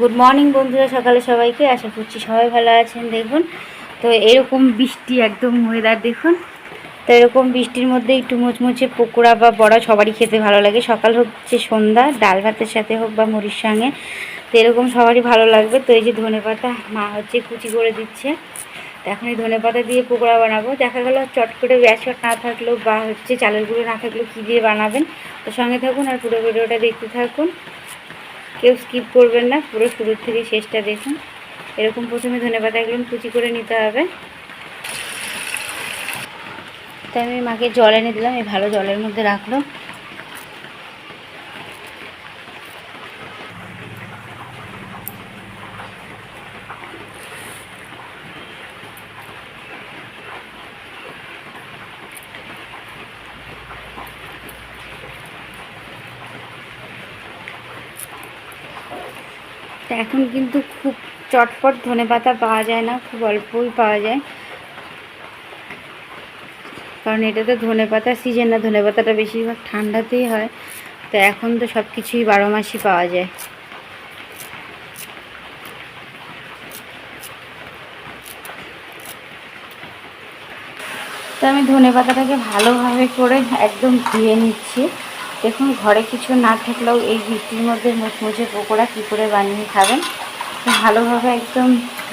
Good morning বন্ধুরা, সকালে সবাইকে। আশা করছি সবাই ভালো আছেন, দেখুন। তো এরকম বৃষ্টি, একদম ওয়েদার দেখুন। তো এরকম বৃষ্টির মধ্যে একটু মুচমুচে পকোড়া বা বড়া সবারই খেতে ভালো লাগে। সকাল হচ্ছে সন্ধ্যা, ডাল ভাতের সাথে হোক বা মুড়ির সঙ্গে। তো এরকম সবারই ভালো লাগবে। তো এই যে ধনে পাতা মা হচ্ছে কুচি করে দিচ্ছে। তো এখন এই ধনে পাতা দিয়ে পকোড়া বানাবো। দেখা গেল চট করে ব্যাসট না থাকলেও বা হচ্ছে চালের গুঁড়ো না থাকলেও কী দিয়ে বানাবেন? তো সঙ্গে থাকুন আর পুরো ভিডিওটা দেখতে থাকুন। কেউ স্কিপ করবেন না, পুরো শুরু থেকে শেষটা দেখুন। এরকম প্রথমে ধনে একদম কুচি করে নিতে হবে। তাই আমি মাকে জল এনে দিলাম, এই ভালো জলের মধ্যে রাখল। তো এখন কিন্তু খুব চটপট ধনে পাতা পাওয়া যায় না, খুব অল্পই পাওয়া যায়। কারণ এটা তো ধনে পাতার সিজন না, ধনে পাতাটা বেশিরভাগ ঠান্ডাতেই হয়। তো এখন তো সব কিছুই বারো মাসই পাওয়া যায়। তো আমি ধনে পাতাটাকে ভালোভাবে করে একদম ধুয়ে নিচ্ছি। দেখুন, ঘরে কিছু না থাকলেও এই বৃষ্টির মধ্যে মুচমুচে পকোড়া কী করে বানিয়ে খাবেন? ভালোভাবে একদম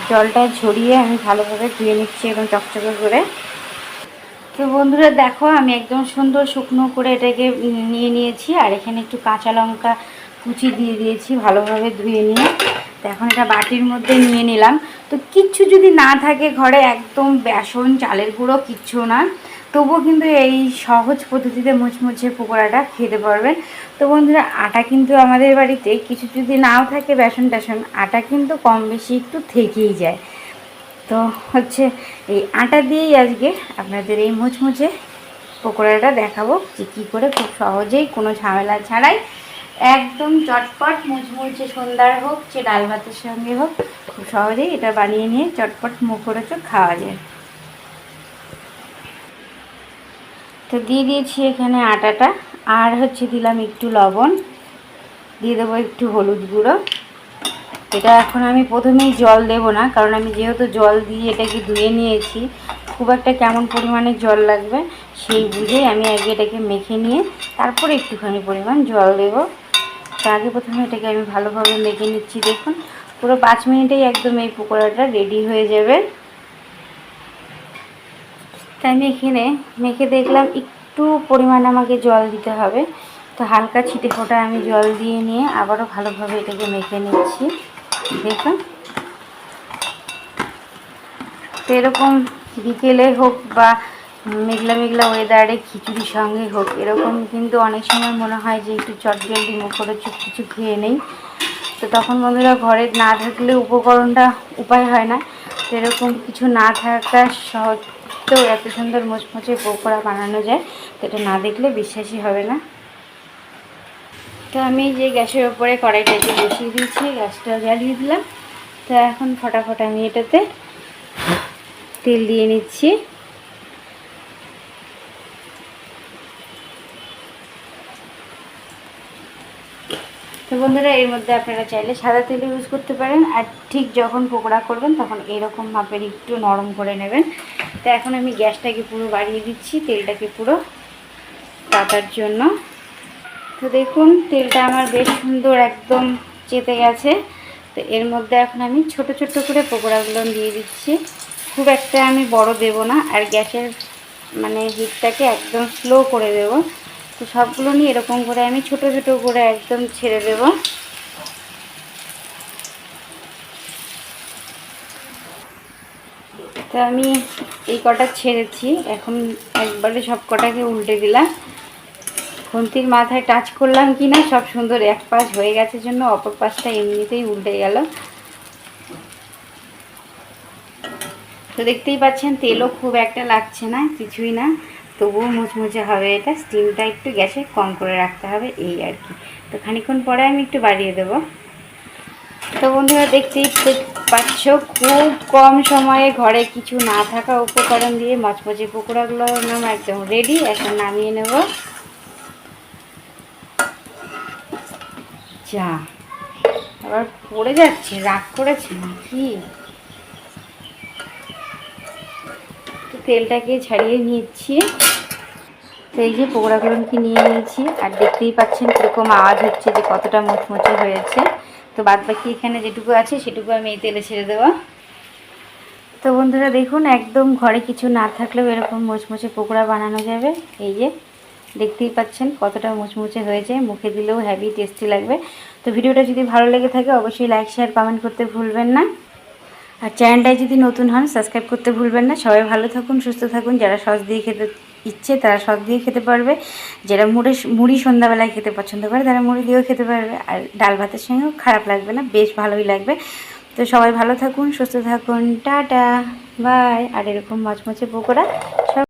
জলটা ঝরিয়ে আমি ভালোভাবে ধুয়ে নিচ্ছি এবং চকচকে করে। তো বন্ধুরা, দেখো, আমি একদম সুন্দর শুকনো করে এটাকে নিয়ে নিয়েছি, আর এখানে একটু কাঁচা লঙ্কা কুচি দিয়ে দিয়েছি ভালোভাবে ধুয়ে নিয়ে। এখন এটা বাটির মধ্যে নিয়ে নিলাম। তো কিচ্ছু যদি না থাকে ঘরে, একদম বেসন, চালের গুঁড়ো, কিচ্ছু না। তবুও কিন্তু এই সহজ পদ্ধতিতে মুচমুচে পকোড়াটা খেতে পারবেন। তো বন্ধুরা, আটা কিন্তু আমাদের বাড়িতে কিছু যদি নাও থাকে বেসন টেসন, আটা কিন্তু কম বেশি একটু থেকেই যায়। তো হচ্ছে এই আটা দিয়েই আজকে আপনাদের এই মুচমুচে পকোড়াটা দেখাবো যে কী করে খুব সহজেই কোনো ঝামেলা ছাড়াই একদম চটপট মুচমুচে সন্ধ্যার হোক, যে ডাল ভাতের সঙ্গে হোক, খুব সহজেই এটা বানিয়ে নিয়ে চটপট মুখরোচক খাওয়া যায়। তো দিয়ে দিয়েছি এখানে আটাটা। আর হচ্ছে দিলাম একটু লবণ। দিয়ে দেবো একটু হলুদ গুঁড়ো। এটা এখন আমি প্রথমেই জল দেব না, কারণ আমি যেহেতু জল দিয়ে এটাকে ধুয়ে নিয়েছি, খুব একটা কেমন পরিমাণে জল লাগবে সেই বুঝেই আমি আগে এটাকে মেখে নিয়ে তারপরে একটুখানি পরিমাণ জল দেব। তো আগে প্রথমে এটাকে আমি ভালোভাবে মেখে নিচ্ছি, দেখুন। পুরো পাঁচ মিনিটেই একদম এই পকোড়াটা রেডি হয়ে যাবে। আমি এখানে মেখে দেখলাম একটু পরিমাণ আমাকে জল দিতে হবে। তো হালকা ছিটে ফোটা আমি জল দিয়ে নিয়ে আবারও ভালোভাবে এটাকে মেখে নিচ্ছি। দেখুন। তো এরকম বিকেলে হোক বা মেঘলা মেঘলা ওয়েদারে খিচুড়ির সঙ্গে হোক, এরকম কিন্তু অনেক সময় মনে হয় যে একটু চট জলদি করে চুপ কিছু খেয়ে নেই। তো তখন বন্ধুরা ঘরে না থাকলে উপকরণটা উপায় হয় না। তো এরকম কিছু না থাকা সত্ত্বেও এত সুন্দর মুচমুচে পকোড়া বানানো যায়, তো এটা না দেখলে বিশ্বাসই হবে না। তো আমি যে গ্যাসের ওপরে কড়াইটাকে বসিয়ে দিয়েছি, গ্যাসটা জ্বালিয়ে দিলাম। তো এখন ফটাফট আমি এটাতে তেল দিয়ে নিচ্ছি। তো বন্ধুরা, এর মধ্যে আপনারা চাইলে সাদা তেল ইউজ করতে পারেন, আর ঠিক যখন পকোড়া করবেন, তখন এরকম মাপের একটু নরম করে নেবেন। তো এখন আমি গ্যাসটাকে পুরো বাড়িয়ে দিচ্ছি, তেলটাকে পুরো কাটার জন্য। তো দেখুন, তেলটা আমার বেশ সুন্দর একদম চেতে গেছে। তো এর মধ্যে এখন আমি ছোট ছোট করে পকোড়াগুলো দিয়ে দিচ্ছি। খুব একটা আমি বড় দেব না, আর গ্যাসের মানে হিটটাকে একদম স্লো করে দেব। তো সবগুলো নিয়ে এরকম করে আমি ছোট ছোট করে একদম ছেড়ে দেব। তো আমি এই কটা ছেড়েছি। এখন একবারে সব কটাকে উল্টে দিলাম। খুন্তির মাথায় টাচ করলাম কি না সব সুন্দর এক পাশ হয়ে গেছে জন্য, অপর পাশটা এমনিতেই উল্টে গেল। তো দেখতেই পাচ্ছেন, তেলও খুব একটা লাগছে না, কিছুই না। তবুও মুচমুচে হবে এটা। স্টিমটা একটু গ্যাসে কম করে রাখতে হবে, এই আর কি। তো খানিক্ষণ পরে আমি একটু বাড়িয়ে দেব। তো বন্ধুরা দেখতেই পাচ্ছ, খুব কম সময়ে ঘরে কিছু না থাকা উপকরণ দিয়ে মচমচে পকোড়াগুলো একদম রেডি এখন নামিয়ে নেব। যা, আবার পড়ে যাচ্ছে, রাগ করেছে নাকি? তেলটাকে ছাড়িয়ে নিচ্ছি। তো এই যে পকোড়াগুলো কি নিয়ে নিয়েছি, আর দেখতেই পাচ্ছেন কীরকম আওয়াজ হচ্ছে যে কতটা মুচমুচে হয়েছে। তো বাদ বাকি এখানে যেটুকু আছে সেটুকু আমি এই তেলে ছেড়ে দেবো। তো বন্ধুরা দেখুন, একদম ঘরে কিছু না থাকলেও এরকম মুচমুচে পকোড়া বানানো যাবে। এই যে, দেখতেই পাচ্ছেন কতটা মুচমুচে হয়েছে। মুখে দিলেও হ্যাভি টেস্টি লাগবে। তো ভিডিওটা যদি ভালো লেগে থাকে, অবশ্যই লাইক শেয়ার কমেন্ট করতে ভুলবেন না। আর চ্যানেলটায় যদি নতুন হন সাবস্ক্রাইব করতে ভুলবেন না। সবাই ভালো থাকুন, সুস্থ থাকুন। যারা সস দিয়ে খেতে ইচ্ছে, তারা সব দিয়ে খেতে পারবে। যারা মুড়ি মুড়ি সন্ধ্যাবেলায় খেতে পছন্দ করে, তারা মুড়ি দিয়েও খেতে পারবে। আর ডাল ভাতের সঙ্গেও খারাপ লাগবে না, বেশ ভালোই লাগবে। তো সবাই ভালো থাকুন, সুস্থ থাকুন, টাটা, বাই। আর এরকম মচমচে পকোড়া সব